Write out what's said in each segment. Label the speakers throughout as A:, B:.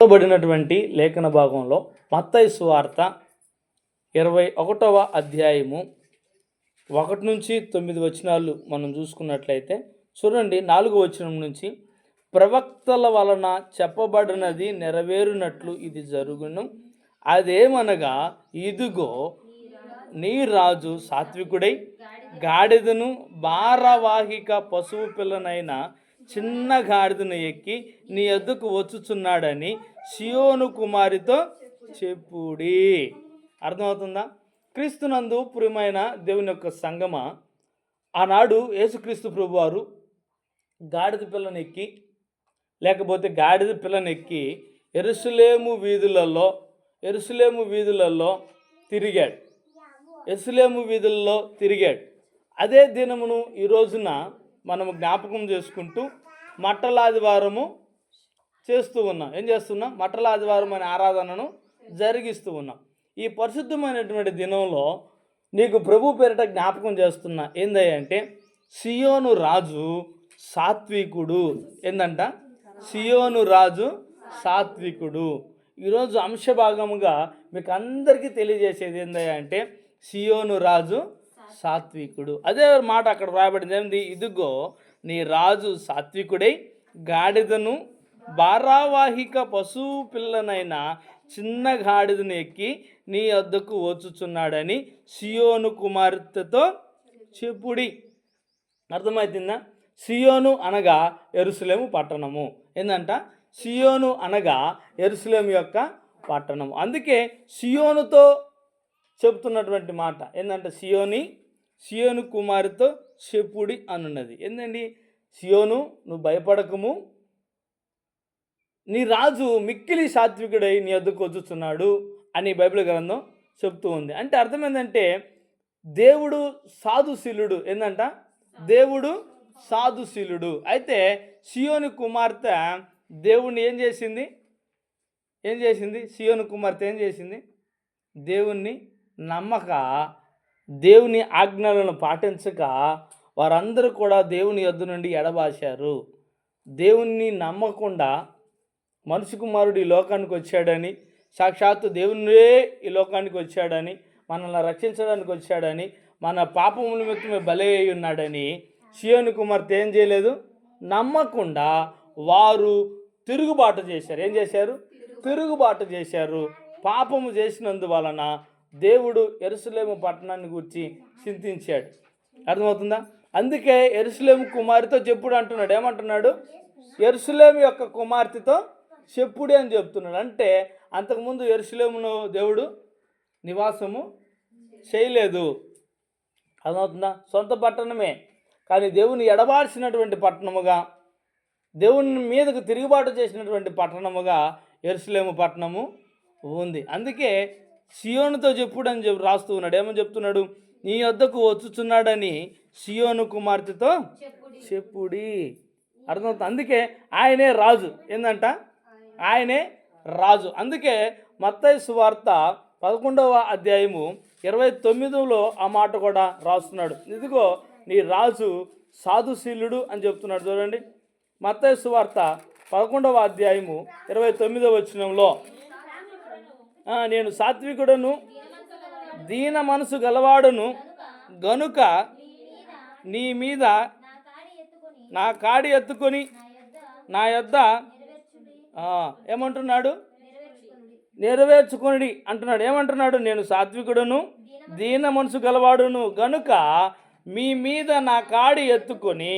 A: ఇవ్వబడినటువంటి లేఖన భాగంలో మత్తయి సువార్త ఇరవై ఒకటవ అధ్యాయము ఒకటి నుంచి తొమ్మిది వచనాలు మనం చూసుకున్నట్లయితే చూడండి నాలుగు వచనం నుంచి ప్రవక్తల వలన చెప్పబడినది నెరవేరునట్లు ఇది జరుగును. అదేమనగా ఇదిగో నీ రాజు సాత్వికుడై గాడిదను భారవాహిక పశువు పిల్లనైన చిన్న గాడిదను ఎక్కి నీ ఎద్దుకు వచ్చుచున్నాడని సియోను కుమారితో చెప్పుడి. అర్థమవుతుందా? క్రీస్తునందు ప్రియమైన దేవుని యొక్క సంగమ? ఆనాడు యేసుక్రీస్తు ప్రభువారు గాడిద పిల్లనెక్కి లేకపోతే గాడిద పిల్లనెక్కి ఎరుసలేము వీధులలో ఎరుసలేము వీధులలో తిరిగాడు. ఎరుసలేము వీధుల్లో తిరిగాడు. అదే దినమును ఈ రోజున మనము జ్ఞాపకం చేసుకుంటూ మట్టలాదివారము చేస్తూ ఉన్నాం. ఏం చేస్తున్నాం? మట్టలాదివారం అనే ఆరాధనను జరిగిస్తూ ఉన్నాం. ఈ పరిశుద్ధమైనటువంటి దినంలో నీకు ప్రభు పేరిట జ్ఞాపకం చేస్తున్నా ఏందంటే సియోను రాజు సాత్వికుడు. ఏందంట? సియోను రాజు సాత్వికుడు. ఈరోజు అంశభాగముగా మీకు అందరికీ తెలియజేసేది ఏందంటే సియోను రాజు సాత్వికుడు. అదే మాట అక్కడ రాయబడింది. ఏంది ఇదిగో నీ రాజు సాత్వికుడై గాడిదను భారావాహిక పశువు పిల్లనైన చిన్న గాడిదను ఎక్కి నీ వద్దకు వచ్చుచున్నాడని సియోను కుమార్తెతో చెప్పుడి. అర్థమవుతుందా సియోను అనగా ఎరుసలేము పట్టణము. ఏందంట? సియోను అనగా ఎరుసలేము యొక్క పట్టణము. అందుకే సియోనుతో చెప్తున్నటువంటి మాట. ఏంటంటే సియోని సియోను కుమారుతో చెప్పుడి అనున్నది. ఏందండి? సియోను నువ్వు భయపడకము. నీ రాజు మిక్కిలి సాత్వికుడై నీ వద్దకు వచ్చుతున్నాడు అని బైబిల్ గ్రంథం చెప్తూ ఉంది. అంటే అర్థం ఏంటంటే దేవుడు సాధుశీలుడు. ఏంటంట దేవుడు సాధుశీలుడు. అయితే సియోని కుమార్తె దేవుణ్ణి ఏం చేసింది? ఏం చేసింది? సియోని కుమార్తె ఏం చేసింది? దేవుణ్ణి నమ్మక దేవుని ఆజ్ఞలను పాటించక వారందరూ కూడా దేవుని యొద్ద నుండి ఎడబాశారు. దేవుణ్ణి నమ్మకుండా మనుషు కుమారుడు ఈ లోకానికి వచ్చాడని సాక్షాత్తు దేవునివే ఈ లోకానికి వచ్చాడని మనల్ని రక్షించడానికి వచ్చాడని మన పాపముల నిమిత్తమే బలి అయి ఉన్నాడని శివని కుమార్తె ఏం చేయలేదు? నమ్మకుండా వారు తిరుగుబాటు చేశారు. ఏం చేశారు? తిరుగుబాటు చేశారు. పాపము చేసినందువలన దేవుడు ఎరుసలేము పట్టణాన్ని గురించి చింతించాడు. అర్థమవుతుందా? అందుకే ఎరుసలేము కుమారితో చెప్పుడు అంటున్నాడు. ఏమంటున్నాడు? ఎరుసలేము యొక్క కుమార్తెతో చెప్పుడే అని చెప్తున్నాడు. అంటే అంతకుముందు ఎరుసలేమును దేవుడు నివాసము చేయలేదు. అర్థమవుతుందా? సొంత పట్టణమే. కానీ దేవుని ఎడబార్చినటువంటి పట్టణముగా దేవుని మీదకు తిరుగుబాటు చేసినటువంటి పట్టణముగా ఎరుసలేము పట్టణము ఉంది. అందుకే సియోనుతో చెప్పుడు అని చెప్పి రాస్తూ ఉన్నాడు. ఏమని చెప్తున్నాడు? నీ వద్దకు వచ్చుచున్నాడని సియోను కుమార్తెతో చెప్పుడి. అర్థమవుతుంది? అందుకే ఆయనే రాజు. ఏందంట? ఆయనే రాజు. అందుకే మత్తయి సువార్త పదకొండవ అధ్యాయము ఇరవై తొమ్మిదిలో ఆ మాట కూడా రాస్తున్నాడు. ఇదిగో నీ రాజు సాధుశీలుడు అని చెప్తున్నాడు చూడండి. మత్తయి సువార్త పదకొండవ అధ్యాయము ఇరవై తొమ్మిదవ వచనంలో. ఆ, నేను సాత్వికుడను దీన మనసు గలవాడును గనుక నీ మీద నా కాడి ఎత్తుకొని నా యొద్ద ఏమంటున్నాడు? నెరవేర్చుకుని అంటున్నాడు. ఏమంటున్నాడు? నేను సాత్వికుడును దీన మనసు గలవాడును గనుక మీ మీద నా కాడి ఎత్తుకొని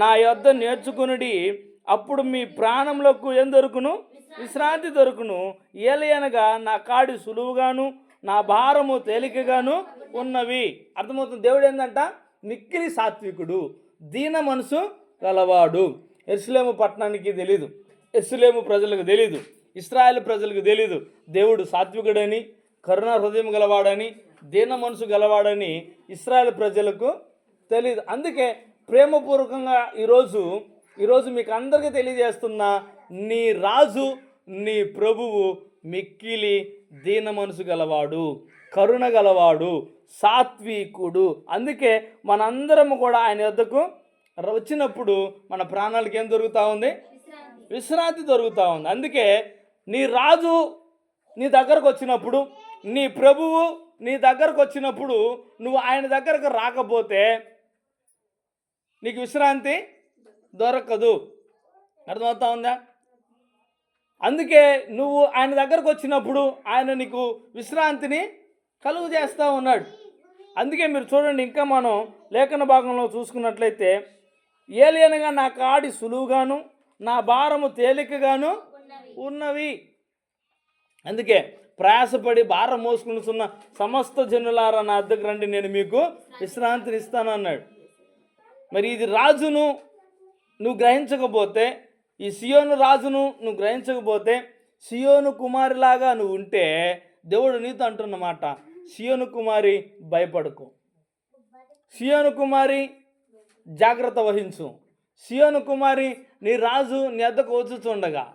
A: నా యొద్ద నేర్చుకునుడి అప్పుడు మీ ప్రాణంలోకి ఏం దొరుకును? విశ్రాంతి దొరుకును. ఏలయనగా నా కాడి సులువుగాను నా భారము తేలికగాను ఉన్నవి. అర్థమవుతుంది దేవుడు ఏంటంట మిక్కిలి సాత్వికుడు దీన మనసు గలవాడు. ఎస్లేము పట్టణానికి తెలీదు ఎస్లేము ప్రజలకు తెలీదు ఇస్రాయేల్ ప్రజలకు తెలీదు. దేవుడు సాత్వికుడని కరుణ హృదయం గలవాడని దీన మనసు గలవాడని ఇస్రాయేల్ ప్రజలకు తెలియదు అందుకే ప్రేమపూర్వకంగా ఈరోజు ఈరోజు మీకు అందరికీ తెలియజేస్తున్న నీ రాజు నీ ప్రభువు మిక్కిలి దీన మనసు గలవాడు కరుణ గలవాడు సాత్వికుడు. అందుకే మనందరము కూడా ఆయన వద్దకు వచ్చినప్పుడు మన ప్రాణాలకి ఏం దొరుకుతూ ఉంది? విశ్రాంతి దొరుకుతూ ఉంది. అందుకే నీ రాజు నీ దగ్గరకు వచ్చినప్పుడు నీ ప్రభువు నీ దగ్గరకు వచ్చినప్పుడు నువ్వు ఆయన దగ్గరకు రాకపోతే నీకు విశ్రాంతి దొరకదు. అర్థమవుతా ఉందా? అందుకే నువ్వు ఆయన దగ్గరకు వచ్చినప్పుడు ఆయన నీకు విశ్రాంతిని కలుగు చేస్తూ ఉన్నాడు. అందుకే మీరు చూడండి ఇంకా మనం లేఖన భాగంలో చూసుకున్నట్లయితే ఏలియనగా నా కాడి సులువుగాను నా భారము తేలికగాను ఉన్నవి. అందుకే ప్రయాసపడి భారం మోసుకుంటున్న సమస్త జనులారా నా అద్దకు రండి నేను మీకు విశ్రాంతిని ఇస్తాను అన్నాడు. మరి ఇది రాజును నువ్వు గ్రహించకపోతే ఈ సియోను రాజును నువ్వు గ్రహించకపోతే సియోను కుమారిలాగా నువ్వు ఉంటే దేవుడు నీతో అంటున్నమాట సియోను కుమారి భయపడకు. సియోను కుమారి జాగ్రత్త వహించు. సియోను కుమారి నీ రాజు నీ అద్దకు వచ్చుచుండగా.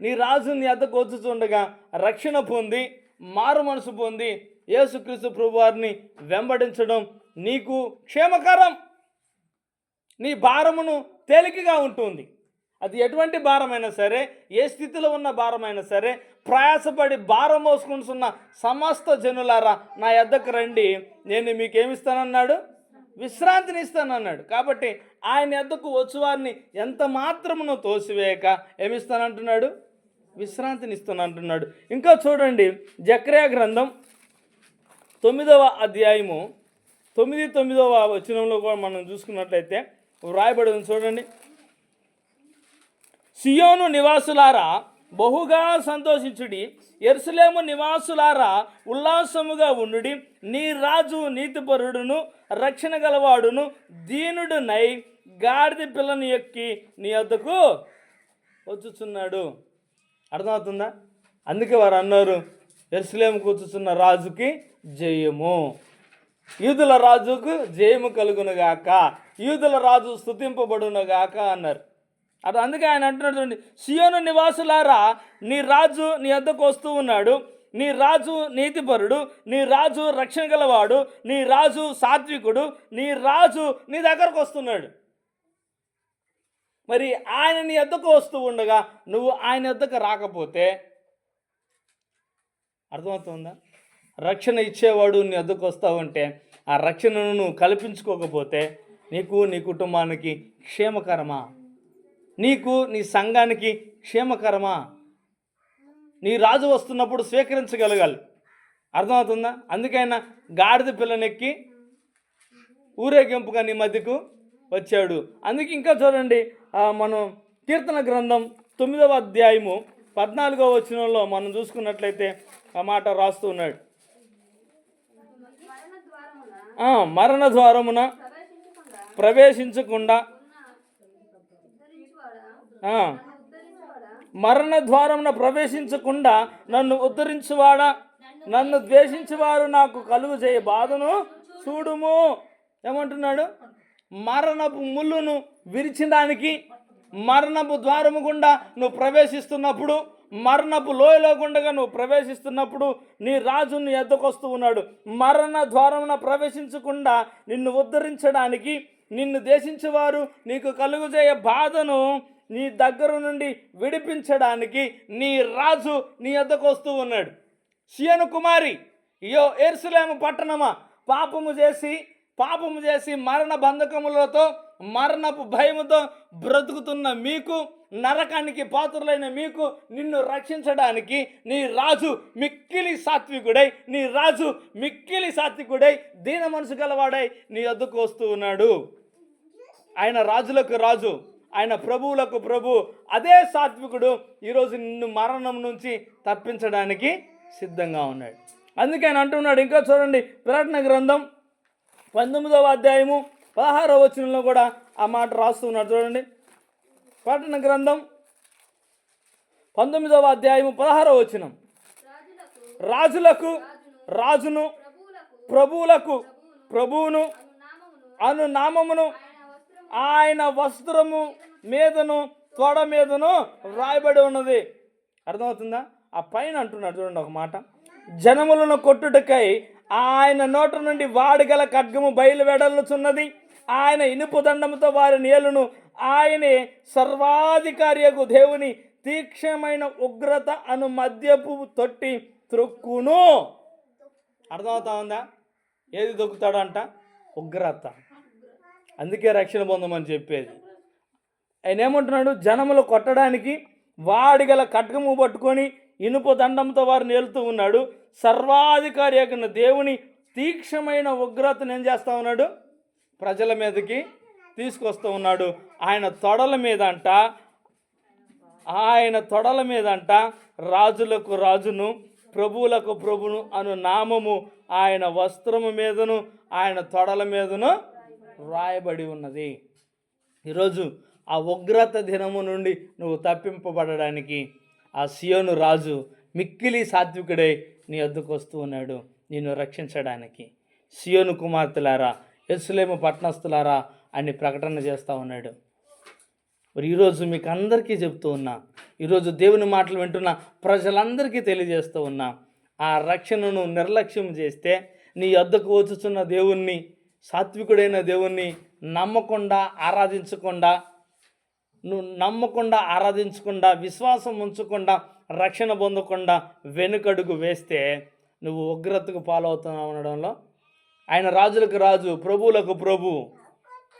A: నీ రాజు నీ అద్దకు వచ్చుచుండగా రక్షణ పొంది మారు మనసు పొంది యేసుక్రీస్తు ప్రభువారిని వెంబడించడం నీకు క్షేమకరం. నీ భారమును తేలికగా ఉంటుంది. అది ఎటువంటి భారమైనా సరే ఏ స్థితిలో ఉన్న భారమైనా సరే ప్రయాసపడి భారం మోసుకుంటున్న సమస్త జనులారా నా ఎద్దకు రండి. నేను మీకు ఏమిస్తానన్నాడు విశ్రాంతిని ఇస్తానన్నాడు కాబట్టి ఆయన ఎద్దకు వచ్చువారిని ఎంత మాత్రమును తోసివేయక ఏమిస్తానంటున్నాడు? విశ్రాంతిని ఇస్తానంటున్నాడు ఇంకా చూడండి జక్రియా గ్రంథం తొమ్మిదవ అధ్యాయము తొమ్మిది తొమ్మిదవ వచనంలో కూడా మనం చూసుకున్నట్లయితే వ్రాయబడి ఉంది చూడండి. సియోను నివాసులారా బహుగా సంతోషించుడి. ఎరుసలేము నివాసులారా ఉల్లాసముగా ఉండుడి. నీ రాజు నీతిపరుడును రక్షణ గలవాడును దీనుడునై గాడిద పిల్లని ఎక్కి నీ వద్దకు వచ్చుచున్నాడు. అర్థమవుతుందా? అందుకే వారు అన్నారు ఎరుసలేము కూర్చుచున్న రాజుకి జయము. యూదుల రాజుకు జయము కలుగునుగాక. యూదుల రాజు స్థుతింపబడునుగాక అన్నారు. అది అందుకే ఆయన అంటున్నాడు చూడండి సియోను నివాసులారా నీ రాజు నీ వద్దకు వస్తూ ఉన్నాడు. నీ రాజు నీతిపరుడు నీ రాజు రక్షణ గలవాడు నీ రాజు సాత్వికుడు నీ రాజు నీ దగ్గరకు వస్తున్నాడు. మరి ఆయన నీ వద్దకు వస్తూ ఉండగా నువ్వు ఆయన వద్దకు రాకపోతే అర్థమవుతుందా? రక్షణ ఇచ్చేవాడు నీ వద్దకు వస్తావంటే ఆ రక్షణను నువ్వు కల్పించుకోకపోతే నీకు నీ కుటుంబానికి క్షేమకరమా? నీకు నీ సంఘానికి క్షేమకరమా? నీ రాజు వస్తున్నప్పుడు స్వీకరించగలగాలి. అర్థమవుతుందా? అందుకైనా గాడిద పిల్లనెక్కి ఊరేగింపుగా నీ మధ్యకు వచ్చాడు. అందుకే ఇంకా చూడండి మనం కీర్తన గ్రంథం తొమ్మిదవ అధ్యాయము పద్నాలుగవ వచనంలో మనం చూసుకున్నట్లయితే ఆ మాట రాస్తూ ఉన్నాడు. మరణ ద్వారమున ప్రవేశించకుండా మరణ ద్వారమున ప్రవేశించకుండా నన్ను ఉద్ధరించువాడా? నన్ను ద్వేషించేవారు నాకు కలుగు చేయ బాధను చూడుము. ఏమంటున్నాడు? మరణపు ముళ్ళును విరిచడానికి మరణపు ద్వారము గుండా నువ్వు ప్రవేశిస్తున్నప్పుడు మరణపు లోయలో గుండగా నువ్వు ప్రవేశిస్తున్నప్పుడు నీ రాజు నీ ఎద్దకొస్తూ ఉన్నాడు. మరణ ద్వారమున ప్రవేశించకుండా నిన్ను ఉద్ధరించడానికి నిన్ను దేశించేవారు నీకు కలుగు చేయ బాధను నీ దగ్గర నుండి విడిపించడానికి నీ రాజు నీ వద్దకు వస్తూ ఉన్నాడు. సియను కుమారి యో ఎర్సులేము పట్టణమా? పాపము చేసి పాపము చేసి మరణ బంధకములతో మరణపు భయముతో బ్రతుకుతున్న మీకు నరకానికి పాత్రులైన మీకు నిన్ను రక్షించడానికి నీ రాజు మిక్కిలి సాత్వికుడై నీ రాజు మిక్కిలి సాత్వికుడై దీన మనసు గలవాడై నీ వద్దకు వస్తూ ఉన్నాడు. ఆయన రాజులకు రాజు. ఆయన ప్రభువులకు ప్రభు అదే సాత్వికుడు ఈరోజు నిన్ను మరణం నుంచి తప్పించడానికి సిద్ధంగా ఉన్నాడు. అందుకే ఆయన అంటున్నాడు ఇంకా చూడండి ప్రకటన గ్రంథం పంతొమ్మిదవ అధ్యాయము పదహారవ వచనంలో కూడా ఆ మాట రాస్తున్నాడు చూడండి ప్రకటన గ్రంథం పంతొమ్మిదవ అధ్యాయము పదహారవ వచనం. రాజులకు రాజును ప్రభువులకు ప్రభువును అను నామమును ఆయన వస్త్రము మీదను తొడ మీదను రాయబడి ఉన్నది. అర్థమవుతుందా? ఆ పైన అంటున్నాడు చూడండి ఒక మాట. జనములను కొట్టుటకై ఆయన నోట నుండి వాడుగల ఖడ్గము బయలువెడలుచున్నది ఆయన ఇనుపు దండముతో వారి నేలును ఆయనే సర్వాధికారియకు దేవుని తీక్షమైన ఉగ్రత అను మద్యపు తొట్టి త్రొక్కును. అర్థమవుతా ఉందా? ఏది దొక్కుతాడంట ఉగ్రత. అందుకే రక్షణ పొందమని చెప్పేది. ఆయన ఏమంటున్నాడు? జనములు కొట్టడానికి వాడిగల ఖడ్గము పట్టుకొని ఇనుప దండంతో వారిని వెళ్తూ ఉన్నాడు. సర్వాధికారి అయిన దేవుని తీక్షమైన ఉగ్రతను ఏం చేస్తూ ఉన్నాడు? ప్రజల మీదకి తీసుకొస్తూ ఉన్నాడు. ఆయన తొడల మీద అంట ఆయన తొడల మీదంట రాజులకు రాజును ప్రభువులకు ప్రభును అను నామము ఆయన వస్త్రము మీదను ఆయన తొడల మీదను వ్రాయబడి ఉన్నది. ఈరోజు ఆ ఉగ్రత దినము నుండి నువ్వు తప్పింపబడడానికి ఆ సియోను రాజు మిక్కిలి సాత్వికుడై నీ వద్దకు వస్తూ ఉన్నాడు నిన్ను రక్షించడానికి. సియోను కుమార్తెలారా ఎస్లేము పట్టణస్థులారా అని ప్రకటన చేస్తూ ఉన్నాడు. మరి ఈరోజు మీకు అందరికీ చెప్తూ ఉన్నా ఈరోజు దేవుని మాటలు వింటున్న ప్రజలందరికీ తెలియజేస్తూ ఉన్నా ఆ రక్షణను నిర్లక్ష్యం చేస్తే నీ వద్దకు వచ్చుచున్న దేవుణ్ణి సాత్వికుడైన దేవుణ్ణి నమ్మకుండా ఆరాధించకుండా నువ్వు నమ్మకుండా ఆరాధించకుండా విశ్వాసం ఉంచకుండా రక్షణ పొందకుండా వెనుకడుగు వేస్తే నువ్వు ఉగ్రతకు పాలవుతున్నావు అనడంలో ఆయన రాజులకు రాజు ప్రభువులకు ప్రభు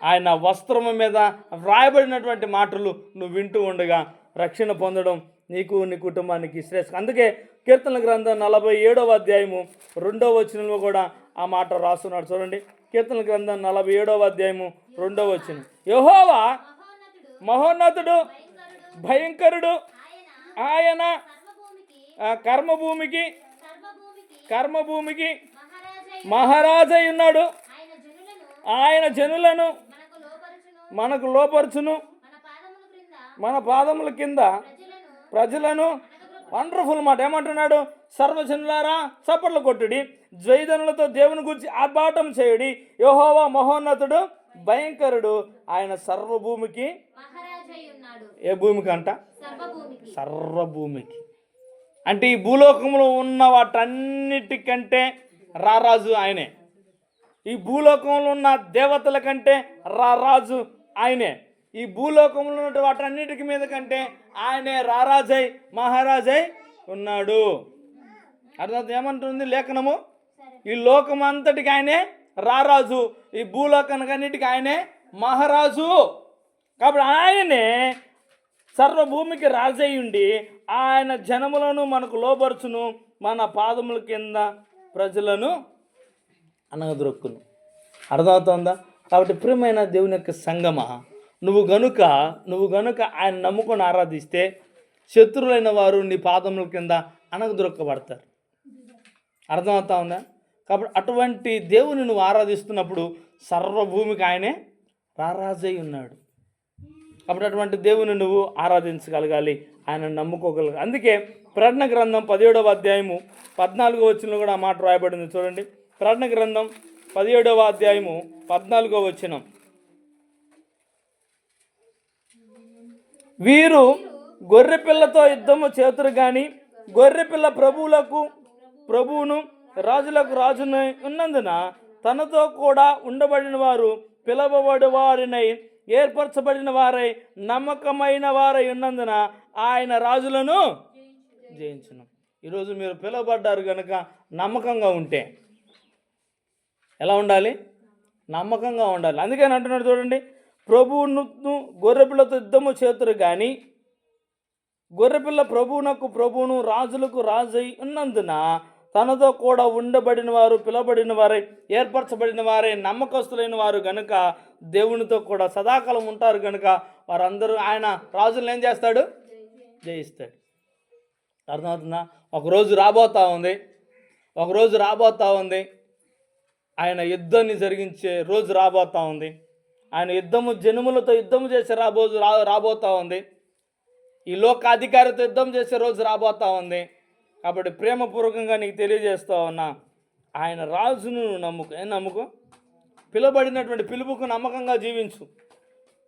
A: ఆయన వస్త్రము మీద వ్రాయబడినటువంటి మాటలు నువ్వు వింటూ ఉండగా రక్షణ పొందడం నీకు నీ కుటుంబానికి శ్రేష్ఠ అందుకే కీర్తన గ్రంథం నలభై ఏడవ అధ్యాయము రెండవ వచనంలో కూడా ఆ మాట రాస్తున్నాడు. చూడండి. కీర్తన గ్రంథం నలభై ఏడవ అధ్యాయము రెండవ వచ్చిన యహోవా
B: మహోన్నతుడు భయంకరుడు ఆయన
A: కర్మభూమికి కర్మభూమికి
B: మహారాజై
A: ఉన్నాడు.
B: ఆయన జనులను మనకు లోపరుచును. మన పాదముల
A: కింద
B: ప్రజలను
A: వండర్ఫుల్ మాట ఏమంటున్నాడు? సర్వజనులారా చప్పట్లు కొట్టుడి ద్వైదనులతో దేవుని గురించి ఆర్భాటం చేయుడి యెహోవా మహోన్నతుడు భయంకరుడు. ఆయన సర్వభూమికి ఏ భూమికి అంట?
B: సర్వభూమికి.
A: సర్వభూమికి. అంటే ఈ భూలోకంలో ఉన్న వాటన్నిటికంటే రారాజు ఆయనే. ఈ భూలోకంలో ఉన్న దేవతల కంటే రారాజు ఆయనే. ఈ భూలోకంలో ఉన్న వాటన్నిటికి మీద కంటే ఆయనే రారాజై మహారాజై ఉన్నాడు. అర్థం ఏమంటుంది లేఖనము? ఈ లోకం అంతటికి ఆయనే రారాజు. ఈ భూలోకానికన్నిటికీ ఆయనే మహారాజు. కాబట్టి ఆయనే సర్వభూమికి రాజయ్యుండి ఉండి ఆయన జనములను మనకు లోపరుచును మన పాదముల కింద ప్రజలను అనగదొరుక్కును. అర్థమవుతుందా? కాబట్టి ప్రియమైన దేవుని యొక్క సంగమ నువ్వు గనుక నువ్వు గనుక ఆయన నమ్ముకొని ఆరాధిస్తే శత్రువులైన వారు నీ పాదముల కింద అనగదొరక్కబడతారు అర్థమవుతా ఉందా? కాబట్టి అటువంటి దేవుని నువ్వు ఆరాధిస్తున్నప్పుడు సర్వభూమికి ఆయనే రారాజై ఉన్నాడు. కాబట్టి అటువంటి దేవుని నువ్వు ఆరాధించగలగాలి ఆయన నమ్ముకోగలగాలి. అందుకే ప్రకటన గ్రంథం పదిహేడవ అధ్యాయము పద్నాలుగో వచ్చిన కూడా ఆ మాట రాయబడింది. చూడండి. ప్రకటన గ్రంథం పదిహేడవ అధ్యాయము పద్నాలుగో వచనం. వీరు గొర్రెపిల్లతో యుద్ధము చేతురు కానీ గొర్రెపిల్ల ప్రభువులకు ప్రభువును రాజులకు రాజునై ఉన్నందున తనతో కూడా ఉండబడిన వారు పిలవబడి వారినై ఏర్పరచబడిన వారై నమ్మకమైన వారై ఉన్నందున ఆయన రాజులను జయించును. ఈరోజు మీరు పిలువబడ్డారు కనుక నమ్మకంగా ఉంటే ఎలా ఉండాలి? నమ్మకంగా ఉండాలి. అందుకని అంటున్నాడు చూడండి ప్రభువును గొర్రెపిల్లతో యుద్ధము చేతురు కానీ గొర్రెపిల్ల ప్రభువునకు ప్రభువును రాజులకు రాజై ఉన్నందున తనతో కూడా ఉండబడిన వారు పిలబడిన వారై ఏర్పరచబడిన వారే నమ్మకస్తులైన వారు గనుక దేవునితో కూడా సదాకాలం ఉంటారు గనుక వారందరూ ఆయన రాజులను ఏం చేస్తాడు? జయిస్తాడు. అర్థమవుతుందా? ఒకరోజు రాబోతా ఉంది. ఒకరోజు రాబోతా ఉంది. ఆయన యుద్ధాన్ని జరిగించే రోజు రాబోతా ఉంది. ఆయన యుద్ధము జనుములతో యుద్ధము చేసే రాబోజు రా రాబోతా ఉంది. ఈ లోక అధికారితో యుద్ధం చేసే రోజు రాబోతా ఉంది. కాబట్టి ప్రేమపూర్వకంగా నీకు తెలియజేస్తా ఉన్నా ఆయన రాజును నువ్వు నమ్ముకో. ఏం నమ్ముకో? పిలుపుకు నమ్మకంగా జీవించు.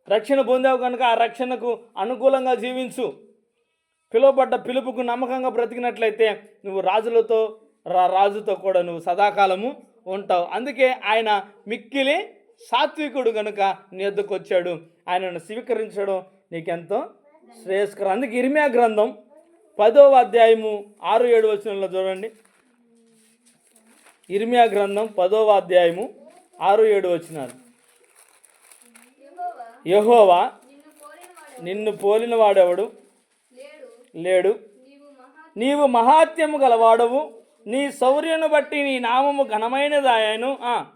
A: రక్షణ పొందావు కనుక ఆ రక్షణకు అనుకూలంగా జీవించు. పిలువబడ్డ పిలుపుకు నమ్మకంగా బ్రతికినట్లయితే నువ్వు రాజులతో రా రాజుతో కూడా నువ్వు సదాకాలము ఉంటావు. అందుకే ఆయన మిక్కిలి సాత్వికుడు కనుక నీ ఎద్దుకు వచ్చాడు ఆయనను స్వీకరించడం నీకెంతో శ్రేయస్కరం. అందుకే ఇర్మియా గ్రంథం పదవ అధ్యాయము ఆరు ఏడు వచనంలో చూడండి. ఇర్మియా గ్రంథం పదవ అధ్యాయము ఆరు ఏడు వచనాలు.
B: యహోవా నిన్ను
A: పోలిన వాడెవడు?
B: లేడు. నీవు
A: మహాత్యము గలవాడవు. నీ శౌర్యను బట్టి నీ నామము ఘనమైనదాయను ఆ,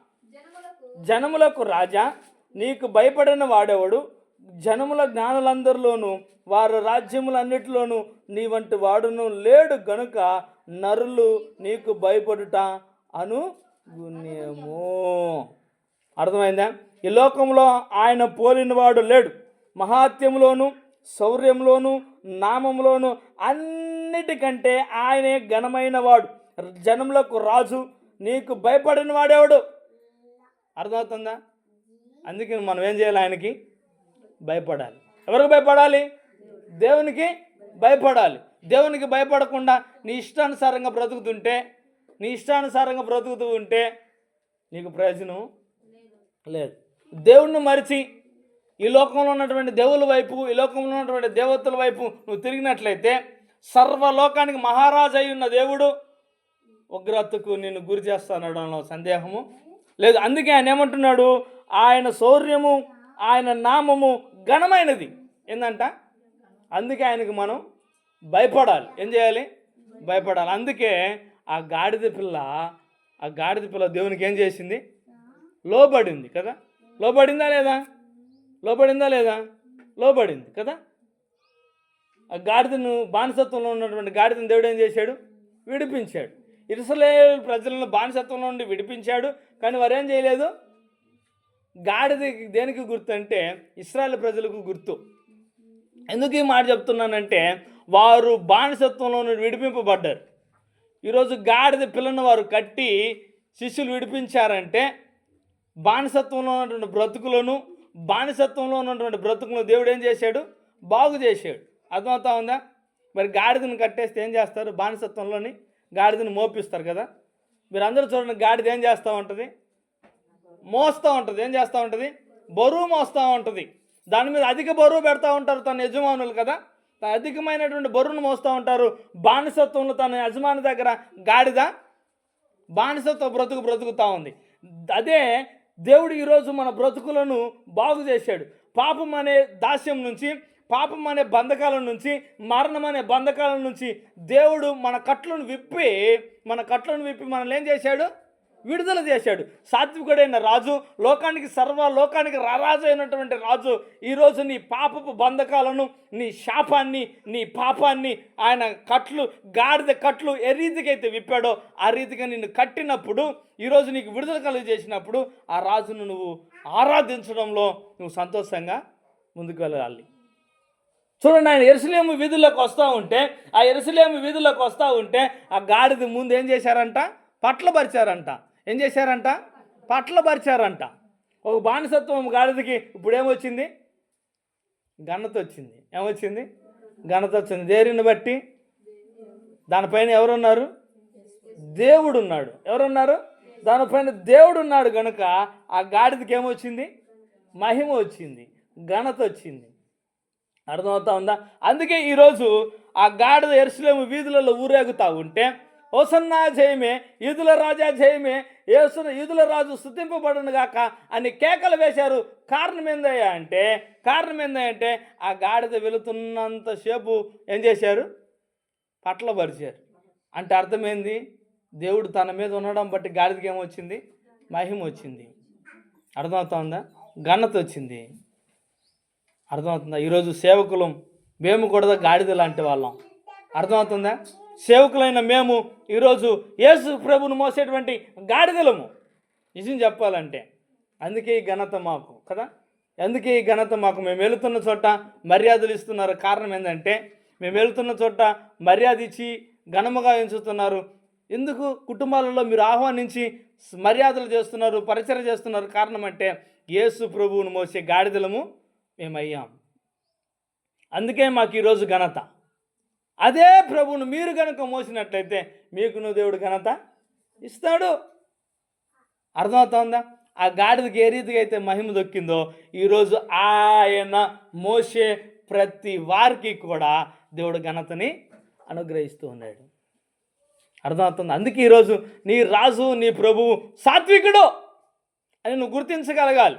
B: జనములకు
A: రాజా నీకు భయపడిన వాడెవడు? జనముల జ్ఞానులందరిలోనూ వారి రాజ్యములన్నిటిలోనూ నీ వంటి వాడును లేడు గనుక నరులు నీకు భయపడుట అను గుణ్యము అర్థమైందా? ఈ లోకంలో ఆయన పోలినవాడు లేడు. మహాత్యములోను శౌర్యంలోను నామంలోను అన్నిటికంటే ఆయనే ఘనమైన వాడు జనములకు రాజు నీకు భయపడిన వాడేవాడు అర్థమవుతుందా? అందుకని మనం ఏం చేయాలి ఆయనకి? భయపడాలి. ఎవరికి భయపడాలి? దేవునికి భయపడాలి. దేవునికి భయపడకుండా నీ ఇష్టానుసారంగా బ్రతుకుతుంటే నీ ఇష్టానుసారంగా బ్రతుకుతూ ఉంటే నీకు ప్రయోజనం లేదు. దేవుణ్ణి మరిచి ఈ లోకంలో ఉన్నటువంటి దేవుల వైపు ఈ లోకంలో ఉన్నటువంటి దేవతల వైపు నువ్వు తిరిగినట్లయితే సర్వలోకానికి మహారాజు అయి ఉన్న దేవుడు ఉగ్రతకు నిన్ను గురి చేస్తానడంలో సందేహము లేదు. అందుకే ఆయన ఏమంటున్నాడు? ఆయన శౌర్యము ఆయన నామము ఘనమైనది. ఏందంట? అందుకే ఆయనకు మనం భయపడాలి. ఏం చేయాలి? భయపడాలి. అందుకే ఆ గాడిద పిల్ల ఆ గాడిద పిల్ల దేవునికి ఏం చేసింది? లోబడింది కదా? లోబడిందా లేదా? లోబడిందా లేదా? లోబడింది కదా? ఆ గాడిదను బానిసత్వంలో ఉన్నటువంటి గాడిదను దేవుడు ఏం చేశాడు? విడిపించాడు. ఇరుసలే ప్రజలను బానిసత్వంలో నుండి విడిపించాడు. కానీ వారేం చేయలేదు? గాడిది దేనికి గుర్తు అంటే ఇస్రాయల్ ప్రజలకు గుర్తు. ఎందుకు ఈ మాట చెప్తున్నానంటే వారు బానిసత్వంలో నుండి విడిపింపబడ్డారు. ఈరోజు గాడిద పిల్లను వారు కట్టి శిష్యులు విడిపించారంటే బానిసత్వంలో ఉన్నటువంటి బ్రతుకులను బానిసత్వంలో ఉన్నటువంటి బ్రతుకులను దేవుడు ఏం చేశాడు? బాగు చేశాడు. అర్థమవుతా ఉందా? మరి గాడిదను కట్టేస్తే ఏం చేస్తారు? బానిసత్వంలోని గాడిదను మోపిస్తారు కదా. మీరు అందరూ చూడండి గాడిద ఏం చేస్తూ ఉంటుంది? మోస్తూ ఉంటుంది. ఏం చేస్తూ ఉంటుంది? బరువు మోస్తూ ఉంటుంది. దాని మీద అధిక బరువు పెడతా ఉంటారు తన యజమానులు కదా. తన అధికమైనటువంటి బరువును మోస్తూ ఉంటారు. బానిసత్వంలో తన యజమాని దగ్గర గాడిద బానిసత్వ బ్రతుకు బ్రతుకుతూ ఉంది. అదే దేవుడు ఈరోజు మన బ్రతుకులను బాగు చేశాడు. పాపం అనే దాస్యం నుంచి పాపం అనే బంధకాల నుంచి మరణం అనే బంధకాల నుంచి దేవుడు మన కట్లను విప్పి మన కట్లను విప్పి మనల్ని ఏం చేశాడు? విడుదల చేశాడు. సాత్వికుడైన రాజు లోకానికి సర్వ లోకానికి రారాజు అయినటువంటి రాజు ఈరోజు నీ పాపపు బంధకాలను నీ శాపాన్ని నీ పాపాన్ని ఆయన కట్లు గాడిద కట్లు ఏ రీతికైతే విప్పాడో ఆ రీతిగా నిన్ను కట్టినప్పుడు ఈరోజు నీకు విడుదల కలుగు చేసినప్పుడు ఆ రాజును నువ్వు ఆరాధించడంలో నువ్వు సంతోషంగా ముందుకు వెళ్ళాలి. చూడండి ఆయన ఎరుసలేము వీధుల్లోకి వస్తూ ఉంటే ఆ ఎరుసలేము వీధుల్లోకి వస్తూ ఉంటే ఆ గాడిద ముందు ఏం చేశారంట? పట్లపరిచారంట. ఏం చేశారంట? పట్లపరిచారంట ఒక బానిసత్వం గాడిదకి ఇప్పుడేమొచ్చింది? ఘనత వచ్చింది. ఏమొచ్చింది? ఘనత వచ్చింది. దేరిని బట్టి? దానిపైన ఎవరున్నారు? దేవుడు ఉన్నాడు ఎవరున్నారు? దానిపైన దేవుడు ఉన్నాడు కనుక ఆ గాడిదకి ఏమొచ్చింది మహిమ వచ్చింది. ఘనత వచ్చింది. అర్థమవుతా ఉందా? అందుకే ఈరోజు ఆ గాడిద ఎరుసలేము వీధులలో ఊరేగుతా ఉంటే ఓసన్నా జయమే ఈదుల రాజా జయమే యేసు ఈదుల రాజు స్థుతింపబడును గాక అని కేకలు వేశారు. కారణం ఏందయ్యా అంటే కారణం ఏందంటే ఆ గాడిద వెళుతున్నంతసేపు ఏం చేశారు? పట్లపరిచారు అంటే అర్థమైంది దేవుడు తన మీద ఉండడం బట్టి గాడిదకి ఏమొచ్చింది మహిమ వచ్చింది. అర్థమవుతుందా? ఘనత వచ్చింది. అర్థమవుతుందా? ఈరోజు సేవకులం మేము కూడా గాడిద లాంటి వాళ్ళం. అర్థమవుతుందా? సేవకులైన మేము ఈరోజు యేసు ప్రభును మోసేటువంటి గాడిదలము. నిజం చెప్పాలంటే అందుకే ఈ ఘనత మాకు కదా? అందుకే ఈ ఘనత మాకు. మేము వెళుతున్న చోట మర్యాదలు ఇస్తున్నారు. కారణం ఏంటంటే మేము వెళుతున్న చోట మర్యాద ఇచ్చి ఘనముగా ఎంచుతున్నారు. ఎందుకు? కుటుంబాలలో మీరు ఆహ్వానించి మర్యాదలు చేస్తున్నారు పరిచయం చేస్తున్నారు. కారణం అంటే యేసు ప్రభువును మోసే గాడిదలము మేమయ్యాం. అందుకే మాకు ఈరోజు ఘనత. అదే ప్రభువును మీరు కనుక మోసినట్లయితే మీకును దేవుడు ఘనత ఇస్తాడు. అర్థమవుతుందా ఆ గాడిదకి ఏ రీతిగా అయితే మహిమ దొక్కిందో ఈరోజు ఆయన మోసే ప్రతి వారికి కూడా దేవుడు ఘనతని అనుగ్రహిస్తూ ఉన్నాడు. అర్థమవుతుంది అందుకే ఈరోజు నీ రాజు నీ ప్రభువు సాత్వికుడు అని నువ్వు గుర్తించగలగాలి.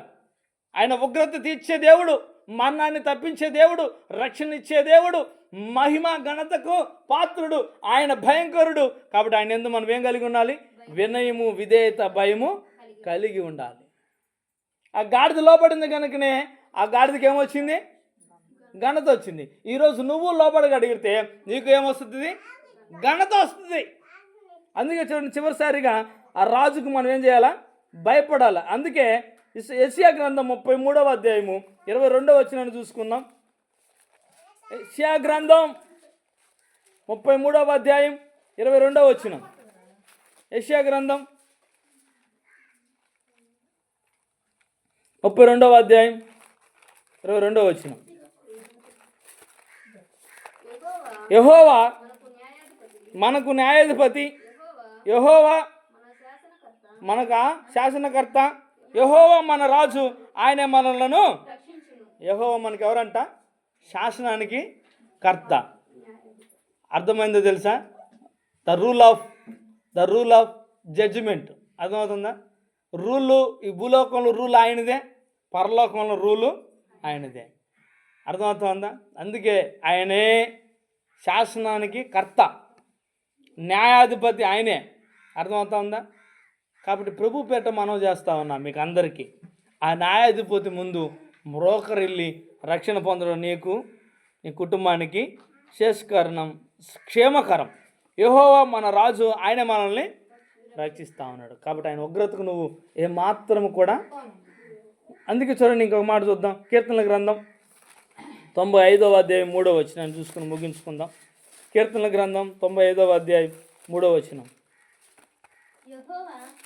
A: ఆయన ఉగ్రత తీర్చే దేవుడు. మరణాన్ని తప్పించే దేవుడు రక్షణ ఇచ్చే దేవుడు మహిమ ఘనతకు పాత్రుడు ఆయన భయంకరుడు. కాబట్టి ఆయన ఎందు మనం ఏం కలిగి ఉండాలి? వినయము విధేయత భయము కలిగి ఉండాలి. ఆ గాడిద లోపడింది కనుకనే ఆ గాడిదకి ఏమొచ్చింది ఘనత వచ్చింది. ఈరోజు నువ్వు లోపలికి అడిగితే నీకు ఏమొస్తుంది ఘనత వస్తుంది. అందుకే చూడండి చివరిసారిగా ఆ రాజుకు మనం ఏం చేయాలా? భయపడాలి? అందుకే ఇస్- గ్రంథం ముప్పై మూడవ అధ్యాయము ఇరవై రెండవ వచ్చిన చూసుకుందాం. యెషయా గ్రంథం ముప్పై మూడవ అధ్యాయం ఇరవై రెండవ వచ్చిన ఏషియా గ్రంథం ముప్పై రెండవ అధ్యాయం ఇరవై రెండవ వచ్చిన
B: యహోవా మనకు న్యాయాధిపతి.
A: మనకు
B: యహోవా మనకు శాసనకర్త
A: శాసనకర్త. యహోవా మన రాజు ఆయన మనలను యహోవా మనకి ఎవరంట? శాసనానికి కర్త. అర్థమైందో తెలుసా? The rule of the rule of judgement అర్థమవుతుందా? రూలు ఈ భూలోకంలో రూల్ ఆయనదే పరలోకంలో రూలు ఆయనదే. అర్థమవుతుందా? అందుకే ఆయనే శాసనానికి కర్త. న్యాయాధిపతి ఆయనే. అర్థమవుతా ఉందా కాబట్టి ప్రభు పేట మనం చేస్తా ఉన్నాం మీకు అందరికీ. ఆ న్యాయాధిపతి ముందు బ్రోకర్ వెళ్ళి రక్షణ పొందడం నీకు నీ కుటుంబానికి శేషకరణం క్షేమకరం. యహోవా మన రాజు ఆయన మనల్ని రక్షిస్తూ ఉన్నాడు. కాబట్టి ఆయన ఉగ్రతకు నువ్వు ఏమాత్రం కూడా అందుకే చూడండి ఇంకొక మాట చూద్దాం. కీర్తనల గ్రంథం తొంభై ఐదవ అధ్యాయం మూడవ వచ్చిన చూసుకుని ముగించుకుందాం. కీర్తనల గ్రంథం తొంభై ఐదవ అధ్యాయం మూడవ వచ్చినాం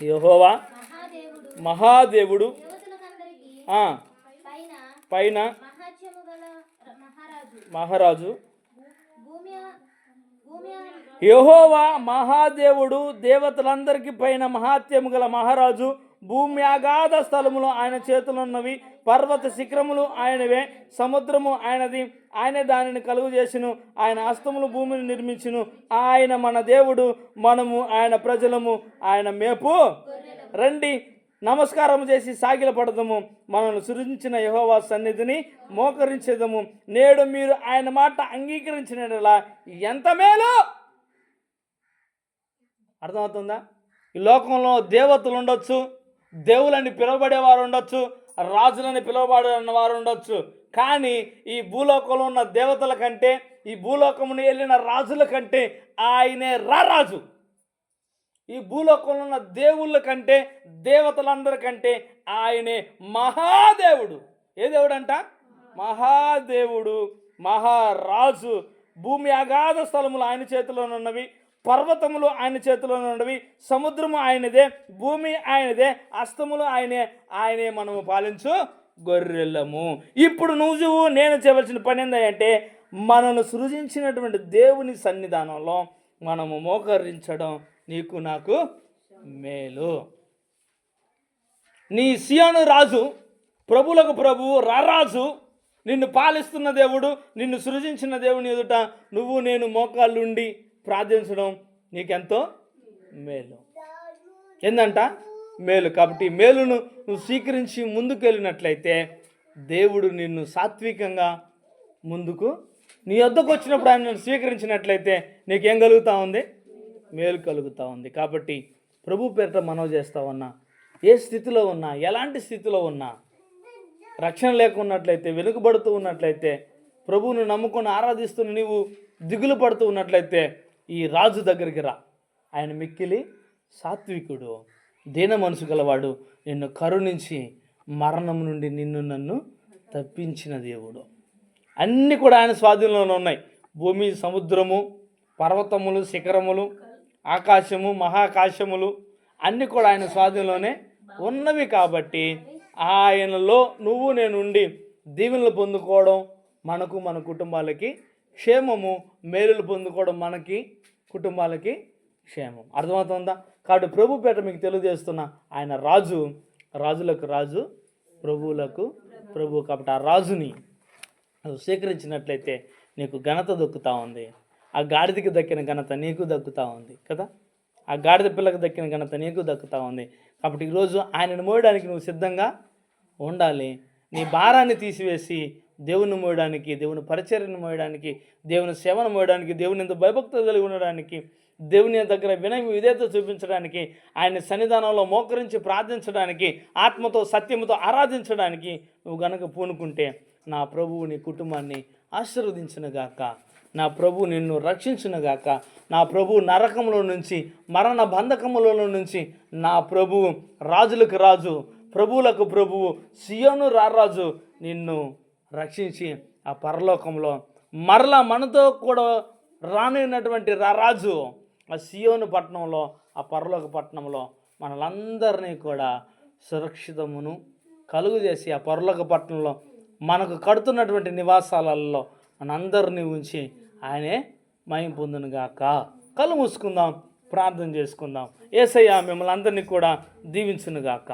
B: యెహోవా మహాదేవుడు పైన మహారాజు
A: యహోవా మహాదేవుడు దేవతలందరికీ పైన మహాత్యము గల మహారాజు భూమి అగాధ స్థలములు ఆయన చేతులు ఉన్నవి పర్వత శిఖరములు ఆయనవే సముద్రము ఆయనది ఆయనే దానిని కలుగు చేసిను ఆయన హస్తములు భూమిని నిర్మించును. ఆయన మన దేవుడు మనము ఆయన ప్రజలము ఆయన మేపు. రండి నమస్కారం చేసి సాగిల పడదము. మనల్ని సృజించిన యహోవా సన్నిధిని మోకరించేదము. నేడు మీరు ఆయన మాట అంగీకరించిన ఎంత మేలు! అర్థమవుతుందా? ఈ లోకంలో దేవతలు ఉండొచ్చు దేవులని పిలువబడేవారు ఉండొచ్చు రాజులని పిలువబడే వారు ఉండొచ్చు. కానీ ఈ భూలోకంలో ఉన్న దేవతల కంటే ఈ భూలోకమును వెళ్ళిన రాజుల కంటే ఆయనే రారాజు ఈ భూలోకంలో ఉన్న దేవుళ్ళ కంటే దేవతలందరికంటే ఆయనే మహాదేవుడు. ఏ దేవుడు అంట మహాదేవుడు మహారాజు. భూమి అగాధ స్థలములు ఆయన చేతిలోనే ఉన్నవి పర్వతములు ఆయన చేతిలో ఉండవి సముద్రము ఆయనదే భూమి ఆయనదే అస్తములు ఆయనే ఆయనే మనము పాలించు గొర్రెలము. ఇప్పుడు నువ్వు నేను చేయవలసిన పని ఏంటంటే మనను సృజించినటువంటి దేవుని సన్నిధానంలో మనము మోకరించడం నీకు నాకు మేలు. నీ సియాను రాజు ప్రభులకు ప్రభువు రారాజు నిన్ను పాలిస్తున్న దేవుడు నిన్ను సృజించిన దేవుని ఎదుట నువ్వు నేను మోకాళ్ళుండి ప్రార్థించడం నీకెంతో మేలు. ఏందంట? మేలు. కాబట్టి మేలును నువ్వు స్వీకరించి ముందుకు వెళ్ళినట్లయితే దేవుడు నిన్ను సాత్వికంగా ముందుకు నీ వద్దకు వచ్చినప్పుడు ఆయన నిన్ను స్వీకరించినట్లయితే నీకేం కలుగుతా ఉంది? మేలు కలుగుతూ ఉంది. కాబట్టి ప్రభు పేరిట మనవి చేస్తా ఉన్నా ఏ స్థితిలో ఉన్నా ఎలాంటి స్థితిలో ఉన్నా రక్షణ లేకున్నట్లయితే వెనుకబడుతూ ఉన్నట్లయితే ప్రభువును నమ్ముకొని ఆరాధిస్తున్న నీవు దిగులు పడుతూ ఉన్నట్లయితే ఈ రాజు దగ్గరికి రా. ఆయన మిక్కిలి సాత్వికుడు దీన మనసు గలవాడు నిన్ను కరుణించి మరణం నుండి నిన్ను నన్ను తప్పించిన దేవుడు. అన్నీ కూడా ఆయన స్వాధీనంలోనే ఉన్నాయి. భూమి సముద్రము పర్వతములు శిఖరములు ఆకాశము మహాకాశములు అన్నీ కూడా ఆయన స్వాధీనంలోనే ఉన్నవి కాబట్టి ఆయనలో నువ్వు నేను ఉండి దీవెనలు పొందుకోవడం మనకు మన కుటుంబాలకి క్షేమము మేలులు పొందుకోవడం మనకి కుటుంబాలకి క్షేమం. అర్థమవుతుందా? కాబట్టి ప్రభు పేట మీకు తెలియజేస్తున్న ఆయన రాజు రాజులకు రాజు ప్రభువులకు ప్రభు కాబట్టి ఆ రాజుని స్వీకరించినట్లయితే నీకు ఘనత దక్కుతూ ఉంది. ఆ గాడిదకి దక్కిన ఘనత నీకు దక్కుతూ ఉంది కదా? ఆ గాడిద పిల్లకు దక్కిన ఘనత నీకు దక్కుతూ ఉంది. కాబట్టి ఈరోజు ఆయనను మోయడానికి నువ్వు సిద్ధంగా ఉండాలి. నీ భారాన్ని తీసివేసి దేవుని మోయడానికి దేవుని పరిచర్యను మోయడానికి దేవుని సేవను మోయడానికి దేవుని ఎంత భయభక్తులు కలిగి ఉండడానికి దేవుని దగ్గర వినయ విధేయత చూపించడానికి ఆయన సన్నిధానంలో మోకరించి ప్రార్థించడానికి ఆత్మతో సత్యముతో ఆరాధించడానికి నువ్వు గనక పూనుకుంటే నా ప్రభువు నీ కుటుంబాన్ని ఆశీర్వదించునుగాక నా ప్రభు నిన్ను రక్షించునుగాక నా ప్రభు నరకములో నుంచి మరణ బంధకములలో నుంచి నా ప్రభువు రాజులకు రాజు ప్రభువులకు ప్రభువు సియోను రారాజు నిన్ను రక్షించి ఆ పరలోకంలో మరలా మనతో కూడా రానున్నటువంటి రారాజు ఆ సియోను పట్టణంలో ఆ పరలోక పట్టణంలో మనలందరినీ కూడా సురక్షితమును కలుగు చేసి ఆ పరలోక పట్టణంలో మనకు కడుతున్నటువంటి నివాసాలలో మనందరినీ ఉంచి ఆయనే మయం పొందునుగాక కళ్ళు మూసుకుందాం ప్రార్థన చేసుకుందాం. ఏసయ్య మిమ్మల్ని అందరినీ కూడా దీవించునుగాక